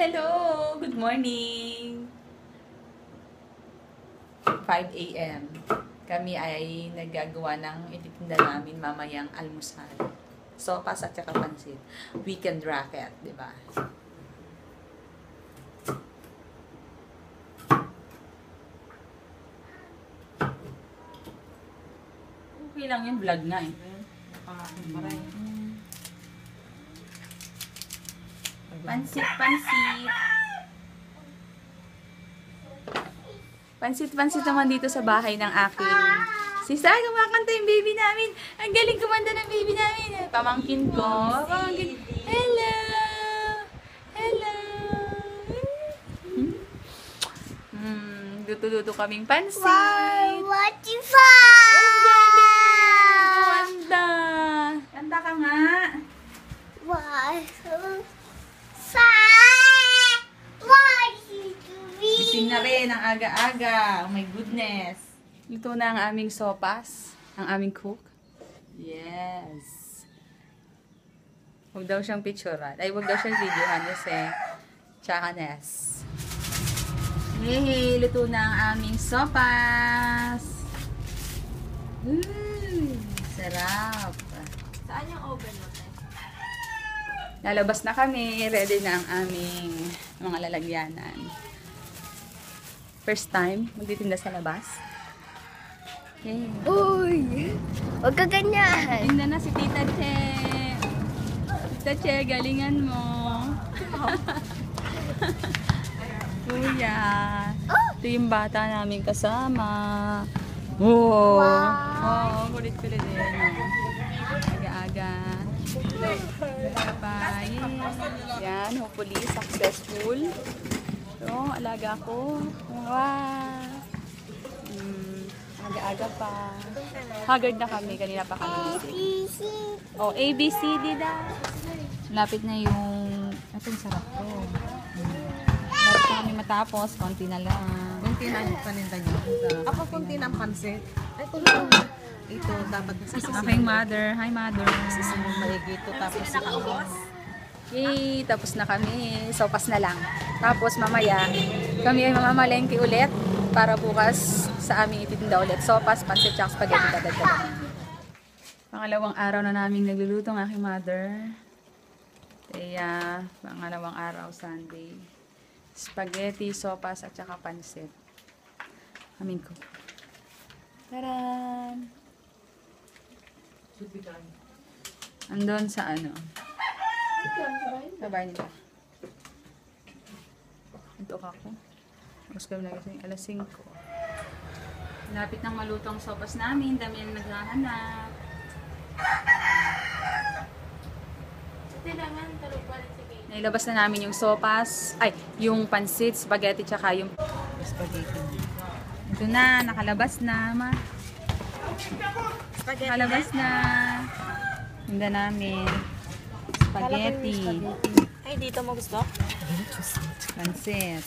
Hello! Good morning! 5 a.m. Kami ay nagagawa ng ititinda namin mamayang almusal. Sopas at saka pansit. Weekend racket, di ba? Okay lang yung vlog nga eh. Pansit, pansit. Pansit, pansit naman dito sa bahay ng aking sista. Kumakanta yung baby namin. Ang galing kumanta ng baby namin. Pamangkin ko. Pamangkin. Hello! Hello! Hmm, duto-duto kaming pansit. What you Ang find? Kanta! Kanta ka nga. What? Gising na rin ang aga-aga. Oh my goodness. Luto na ang aming sopas. Ang aming cook. Yes. Huwag daw siyang picturean. Ay, huwag daw siyang videohan kasi tsaka Ness. Yay! Luto na ang aming sopas. Ooh, sarap. Saan yung oven mo? Lalabas na kami. Ready na ang aming mga lalagyanan. First time, magtitinda sa labas. Yay. Uy! Huwag ka ganyan. Tinda na si Tita Che. Tita Che, galingan mo. Kuya. Ito yung bata namin kasama. Oh. Wow. Oh, kulit-kulit din. Aga-aga. Bye. Yan, hopefully successful. So, alaga ko. Wow. Mm, aga-aga pa. Haggard na kami. Kanina pa kami. ABC. Oh, A, B, C, D na. Lapit na yung... Itong sarap to. Lapit na kami matapos. Konti na lang. Kunti na yung paninda niyo. Ako kunti ng pansit. Ay, tulong. Ito, dapat nasisisin. Aking mother. Hi, mother. Nasisisin mo maigi ito. Tapos ito. Yay! Tapos na kami. Sopas na lang. Tapos mamaya, kami ay mamamalengke ulit para bukas sa aming ititinda ulit. Sopas, pansit, tsaka spaghetti dadagdagan. Pangalawang araw na namin nagluluto ng aking mother. Kaya, pangalawang araw, Sunday. Spaghetti, sopas, at saka pansit. Amin ko. Taran! Andun sa ano? Sabay nila. Ito ka ko. Tapos kami nagising alas 5. Lapit ng malutong sopas namin. Dami yung naghahanap. Nailabas na namin yung sopas. Ay, yung pansit, spaghetti, tsaka yung spaghetti. Ito na, nakalabas na, ma. Nakalabas na. Tinda namin. Spaghetti. Ay, dito mo gusto? Pansit.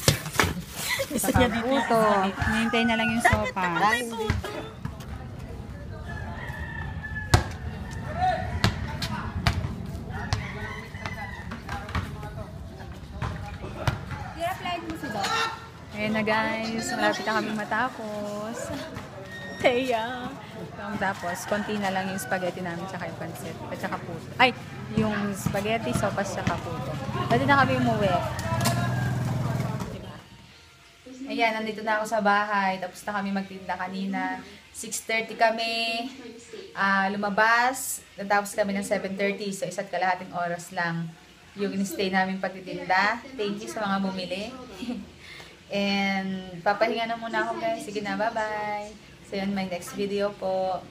Saka puto. Hinihintay na lang yung sopas. Ayan na guys, malapit na kami matapos. Kaya. Tapos, konti na lang yung spaghetti namin tsaka yung pansit. At saka puto. Ay, yung spaghetti, sopas, tsaka puto. Dati na kami umuwi. Ayan, nandito na ako sa bahay. Tapos na kami magtinda kanina. 6.30 kami ah, lumabas. Natapos kami ng 7.30. So, isa't kalahating oras lang yung in-stay namin pagtitinda. Thank you sa mga bumili. And papahinga na muna ako guys. Sige na, bye-bye. See you on my next video po.